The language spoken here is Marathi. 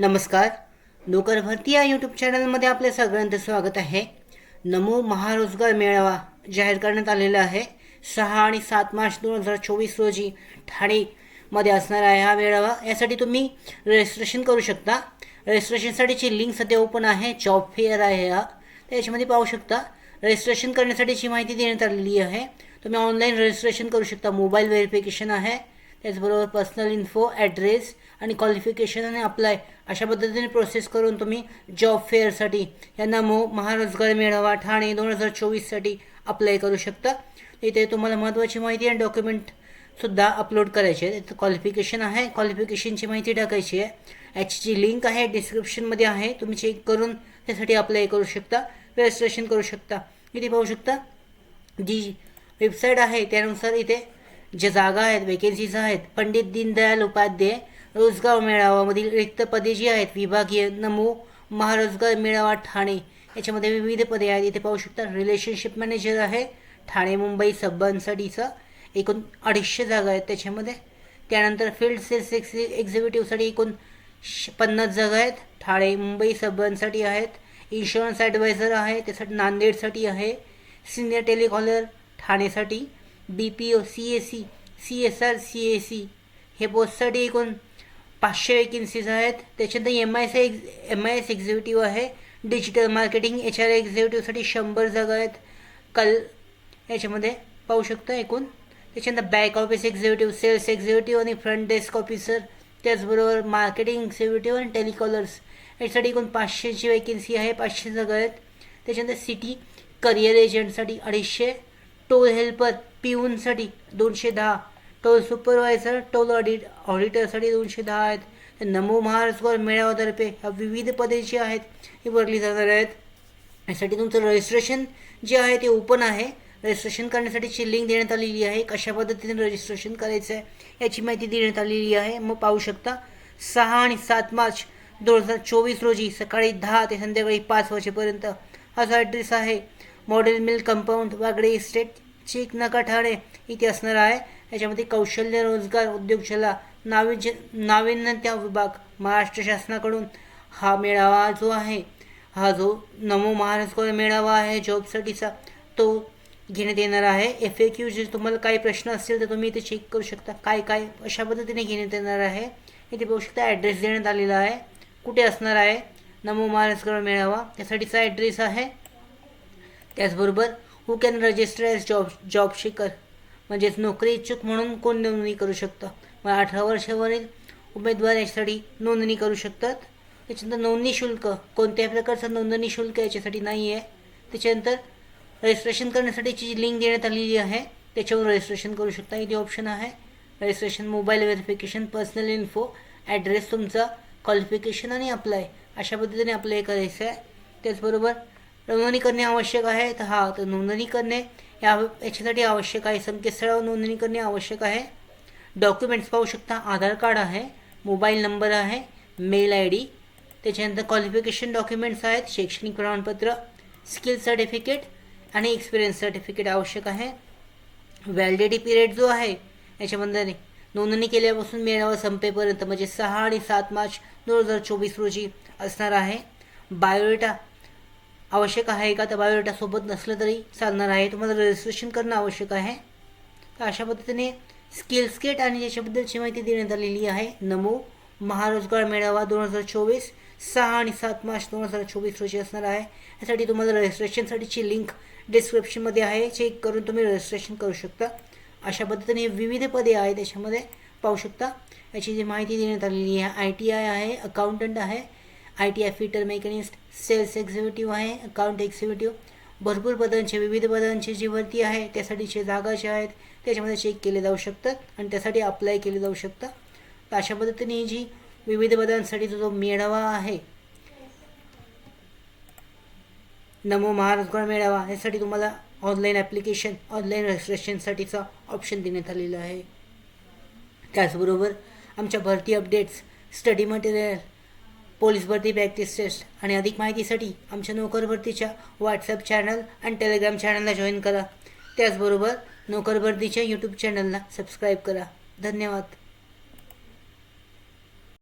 नमस्कार. नोकर भरती या यूट्यूब चॅनलमध्ये आपल्या सगळ्यांचं स्वागत आहे. नमो महारोजगार मेळावा जाहीर करण्यात आलेला आहे. सहा आणि सात मार्च दोन हजार चोवीस रोजी ठाणेमध्ये असणार आहे हा मेळावा. यासाठी तुम्ही रजिस्ट्रेशन करू शकता. रजिस्ट्रेशनसाठीची लिंक सध्या ओपन आहे. जॉब फेअर आहे हा. त्याच्यामध्ये पाहू शकता. रजिस्ट्रेशन करण्यासाठीची माहिती देण्यात आलेली आहे. तुम्ही ऑनलाईन रजिस्ट्रेशन करू शकता. मोबाईल व्हेरिफिकेशन आहे. त्याचबरोबर पर्सनल इन्फो ॲड्रेस आणि क्वालिफिकेशन आणि अप्लाय अशा पद्धतीने प्रोसेस करून तुम्ही जॉब फेअरसाठी या नमो महारोजगार मेळावा ठाणे दोन हजार चोवीससाठी अप्लाय करू शकता. इथे तुम्हाला महत्त्वाची माहिती आणि डॉक्युमेंटसुद्धा अपलोड करायचे आहे. इथं क्वालिफिकेशन आहे. क्वालिफिकेशनची माहिती टाकायची आहे. याची जी लिंक आहे. डिस्क्रिप्शनमध्ये आहे. तुम्ही चेक करून त्यासाठी अप्लाय करू शकता. रजिस्ट्रेशन करू शकता. इथे पाहू शकता. जी वेबसाईट आहे त्यानुसार इथे ज्या जागा आहेत वेकेन्सीज आहेत पंडित दीनदयाल उपाध्याय रोजगार मेळावामधील रिक्त पदे जी आहेत विभागीय नमो महारोजगार मेळावा ठाणे. याच्यामध्ये विविध पदे आहेत. इथे पाहू शकता रिलेशनशिप मॅनेजर आहे ठाणे मुंबई सबनसाठीचं एकूण अडीचशे जागा आहेत त्याच्यामध्ये. त्यानंतर फील्ड सेल्स एक्स एक्झिक्युटिव्हसाठी एकूण श- पन्नास जागा आहेत. ठाणे मुंबई सबनसाठी आहेत. इन्शुरन्स ॲडवायझर आहे त्यासाठी नांदेडसाठी आहे. Senior telecaller ठाणेसाठी B P O C A C C S R C A C हे पोस्टसाठी एकूण पाचशे वेकेन्सीज आहेत. त्याच्यानंतर M I S M I S executive आहे. डिजिटल मार्केटिंग एच आर एक्झिक्युटिव्हसाठी शंभर जागा आहेत. कल याच्यामध्ये पाहू शकता एकूण. त्याच्यानंतर back office executive sales executive आणि फ्रंट डेस्क ऑफिसर त्याचबरोबर मार्केटिंग एक्झिक्युटिव्ह आणि टेलिकॉलर्स यासाठी एकूण पाचशेची वेकेन्सी आहे पाचशे जागा आहेत. त्याच्यानंतर सिटी करिअर एजंटसाठी अडीचशे. टोल हेल्पर पिऊनसाठी दोनशे दहा. टोल सुपरवायझर टोल ऑडिट ऑडिटरसाठी दोनशे दहा आहेत. नमो महाराष्ट्र मेळाव्यातर्फे ह्या विविध पदे जी आहेत ही भरली जाणार आहेत. यासाठी तुमचं रजिस्ट्रेशन जे आहे ते ओपन आहे. रजिस्ट्रेशन करण्यासाठीची लिंक देण्यात आलेली आहे. कशा पद्धतीने रजिस्ट्रेशन करायचं आहे याची माहिती देण्यात आलेली आहे. मग पाहू शकता सहा आणि सात मार्च दोन हजार चोवीस रोजी सकाळी दहा ते संध्याकाळी पाच वाजेपर्यंत असा ॲड्रेस आहे. Model mill compound Wagde estate check नका ठाणे इथे असणार आहे. याच्यामध्ये कौशल्य रोजगार उद्योगशाला नाविन्य नाविन्यता विभाग महाराष्ट्र शासनाकडून हा मेळावा जो आहे हा जो नमो महाराष्ट्र मेळावा आहे जॉबसाठीचा तो घेण्यात येणार आहे. एफ ए क्यू जे तुम्हाला काही प्रश्न असतील तर तुम्ही इथे चेक करू शकता. काय काय अशा पद्धतीने घेण्यात येणार आहे. इथे बघू शकता ॲड्रेस देण्यात आलेला आहे. कुठे असणार आहे? नमो महाराष्ट्र मेळावा. त्यासाठीचा ॲड्रेस आहे. त्याचबरोबर who can register as job job seeker म्हणजेच नोकरी इच्छुक म्हणून कोण नोंदणी करू शकतं? मग अठरा वर्षावरील उमेदवार याच्यासाठी नोंदणी करू शकतात. त्याच्यानंतर नोंदणी शुल्क. कोणत्याही प्रकारचं नोंदणी शुल्क याच्यासाठी नाही आहे त्याच्यानंतर रजिस्ट्रेशन करण्यासाठीची जी लिंक देण्यात आलेली आहे त्याच्यावर रजिस्ट्रेशन करू शकता. इथे ऑप्शन आहे. Registration mobile verification personal info address तुमचा क्वालिफिकेशन आणि अप्लाय अशा पद्धतीने अप्लाय करायचं आहे. त्याचबरोबर नोंदणी करणे आवश्यक आहे. तर हा तर नोंदणी करणे या याच्यासाठी आवश्यक आहे. संकेतस्थळावर नोंदणी करणे आवश्यक आहे. डॉक्युमेंट्स पाहू शकता. आधार कार्ड आहे. मोबाईल नंबर आहे. Mail I D. त्याच्यानंतर क्वालिफिकेशन डॉक्युमेंट्स आहेत. शैक्षणिक प्रमाणपत्र स्किल सर्टिफिकेट आणि एक्सपिरियन्स सर्टिफिकेट आवश्यक आहे. व्हॅलिडिटी पिरियड जो आहे याच्यामध्ये नोंदणी केल्यापासून मेळावा संपेपर्यंत म्हणजे सहा आणि सात मार्च दोन हजार चोवीस रोजी असणार आहे. बायोडेटा आवश्यक आहे का? त्या बायोडेटासोबत नसलं तरी चालणार आहे. तुम्हाला रजिस्ट्रेशन करणं आवश्यक आहे. तर अशा पद्धतीने स्किल्सकेट आणि याच्याबद्दलची माहिती देण्यात आलेली आहे. नमो महारोजगार मेळावा दोन हजार चोवीस सहा आणि सात मार्च दोन हजार चोवीस रोजी असणार आहे. यासाठी तुम्हाला रजिस्ट्रेशनसाठीची लिंक डिस्क्रिप्शनमध्ये आहे. चेक करून तुम्ही रजिस्ट्रेशन करू शकता. अशा पद्धतीने विविध पदे आहेत. त्याच्यामध्ये पाहू शकता. याची जी माहिती देण्यात आलेली आहे आय टी आय आहे अकाउंटंट आहे I T I fitter machinist sales executive आहे अकाउंट एक्झिक्युटिव्ह. भरपूर पदांचे विविध पदांची जी भरती आहे त्यासाठीचे जागा ज्या आहेत त्याच्यामध्ये चेक केले जाऊ शकतात आणि त्यासाठी अप्लाय केले जाऊ शकतं तर अशा पद्धतीने जी विविध पदांसाठीचा जो मेळावा आहे नमो महाराष्ट्र मेळावा यासाठी तुम्हाला ऑनलाईन ॲप्लिकेशन ऑनलाईन रजिस्ट्रेशनसाठीचा ऑप्शन देण्यात आलेला आहे. त्याचबरोबर आमच्या भरती अपडेट्स स्टडी मटेरियल पोलीस भरती प्रॅक्टिस टेस्ट आणि अधिक माहितीसाठी आमच्या नोकर भरतीच्या व्हॉट्सअप चॅनल आणि टेलिग्राम चॅनलला जॉईन करा. त्याचबरोबर नोकर भरतीच्या यूट्यूब चॅनलला सबस्क्राईब करा. धन्यवाद.